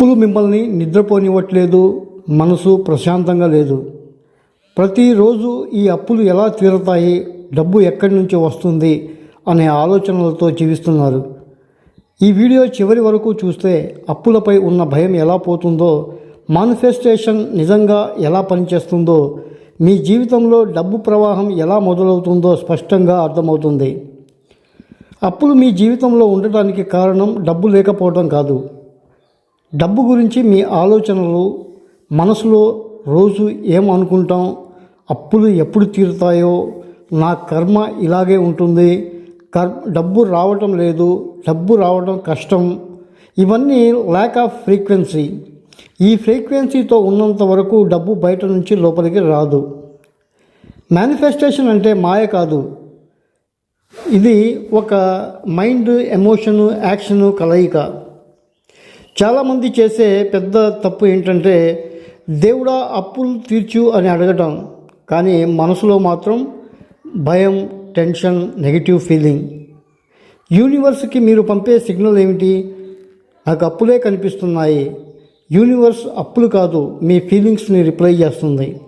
అప్పులు మిమ్మల్ని నిద్రపోనివ్వట్లేదు మనసు ప్రశాంతంగా లేదు. ప్రతిరోజు ఈ అప్పులు ఎలా తీరుతాయి డబ్బు ఎక్కడి నుంచి వస్తుంది అనే ఆలోచనలతో జీవిస్తున్నారు. ఈ వీడియో చివరి వరకు చూస్తే అప్పులపై ఉన్న భయం ఎలా పోతుందో మానిఫెస్టేషన్ నిజంగా ఎలా పనిచేస్తుందో మీ జీవితంలో డబ్బు ప్రవాహం ఎలా మొదలవుతుందో స్పష్టంగా అర్థమవుతుంది. అప్పులు మీ జీవితంలో ఉండటానికి కారణం డబ్బు లేకపోవడం కాదు. డబ్బు గురించి మీ ఆలోచనలు మనసులో రోజు ఏం అనుకుంటాం అప్పులు ఎప్పుడు తీరుతాయో నా కర్మ ఇలాగే ఉంటుంది కర్ డబ్బు రావటం లేదు డబ్బు రావడం కష్టం ఇవన్నీ ల్యాక్ ఆఫ్ ఫ్రీక్వెన్సీ ఈ ఫ్రీక్వెన్సీతో ఉన్నంత వరకు డబ్బు బయట నుంచి లోపలికి రాదు. మేనిఫెస్టేషన్ అంటే మాయ కాదు. ఇది ఒక మైండ్ ఎమోషను యాక్షను కలయిక. చాలామంది చేసే పెద్ద తప్పు ఏంటంటే దేవుడా అప్పులు తీర్చు అని అడగటం. కానీ మనసులో మాత్రం భయం టెన్షన్ నెగిటివ్ ఫీలింగ్. యూనివర్స్కి మీరు పంపే సిగ్నల్ ఏమిటి? నాకు అప్పులే కనిపిస్తున్నాయి. యూనివర్స్ అప్పులు కాదు మీ ఫీలింగ్స్ని రిప్లై చేస్తుంది.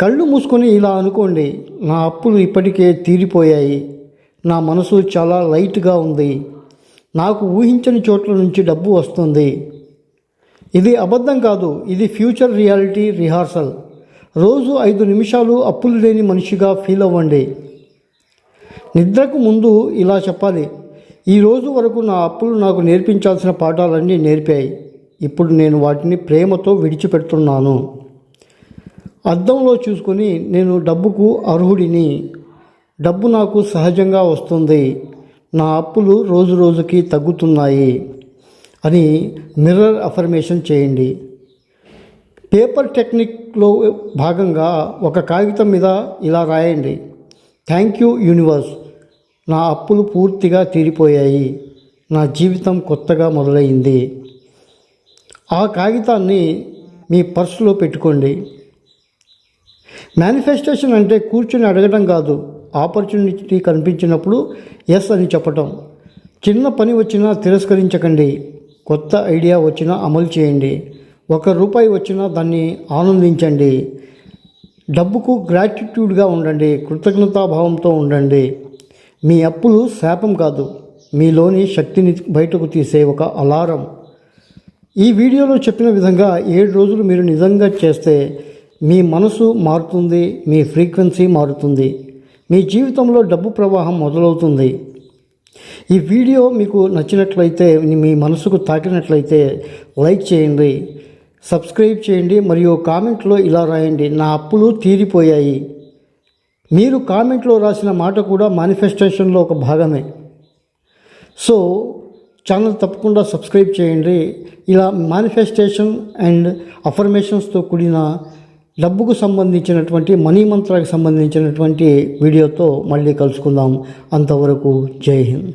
కళ్ళు మూసుకొని ఇలా అనుకోండి నా అప్పులు ఇప్పటికే తీరిపోయాయి. నా మనసు చాలా లైట్గా ఉంది. నాకు ఊహించని చోట్ల నుంచి డబ్బు వస్తుంది. ఇది అబద్ధం కాదు ఇది ఫ్యూచర్ రియాలిటీ రిహార్సల్. రోజు ఐదు నిమిషాలు అప్పులు లేని మనిషిగా ఫీల్ అవ్వండి. నిద్రకు ముందు ఇలా చెప్పాలి ఈ రోజు వరకు నా అప్పులు నాకు నేర్పించాల్సిన పాఠాలన్నీ నేర్పాయి. ఇప్పుడు నేను వాటిని ప్రేమతో విడిచిపెడుతున్నాను. అద్దంలో చూసుకొని నేను డబ్బుకు అర్హుడిని. డబ్బు నాకు సహజంగా వస్తుంది. నా అప్పులు రోజు రోజుకి తగ్గుతున్నాయి అని మిర్రర్ అఫర్మేషన్ చేయండి. పేపర్ టెక్నిక్లో భాగంగా ఒక కాగితం మీద ఇలా రాయండి. Thank you universe. నా అప్పులు పూర్తిగా తీరిపోయాయి. నా జీవితం కొత్తగా మొదలైంది. ఆ కాగితాన్ని మీ పర్సులో పెట్టుకోండి. మేనిఫెస్టేషన్ అంటే కూర్చొని అడగడం కాదు. ఆపర్చునిటీ కనిపించినప్పుడు ఎస్ అని చెప్పటం. చిన్న పని వచ్చినా తిరస్కరించకండి. కొత్త ఐడియా వచ్చినా అమలు చేయండి. ఒక రూపాయి వచ్చినా దాన్ని ఆనందించండి. డబ్బుకు గ్రాటిట్యూడ్గా ఉండండి. కృతజ్ఞతాభావంతో ఉండండి. మీ అప్పులు శాపం కాదు. మీలోని శక్తిని బయటకు తీసే ఒక అలారం. ఈ వీడియోలో చెప్పిన విధంగా ఏడు రోజులు మీరు నిజంగా చేస్తే మీ మనసు మారుతుంది మీ ఫ్రీక్వెన్సీ మారుతుంది. మీ జీవితంలో డబ్బు ప్రవాహం మొదలవుతుంది. ఈ వీడియో మీకు నచ్చినట్లయితే మీ మనసుకు తాకినట్లయితే లైక్ చేయండి సబ్స్క్రైబ్ చేయండి మరియు కామెంట్లో ఇలా రాయండి నా అప్పులు తీరిపోయాయి. మీరు కామెంట్లో రాసిన మాట కూడా మేనిఫెస్టేషన్లో ఒక భాగమే. సో ఛానల్ తప్పకుండా సబ్స్క్రైబ్ చేయండి. ఇలా మేనిఫెస్టేషన్ అండ్ అఫర్మేషన్స్తో కూడిన డబ్బుకు సంబంధించినటువంటి మనీ మంత్రాలకు సంబంధించినటువంటి వీడియోతో మళ్ళీ కలుసుకుందాం. అంతవరకు జై హింద్.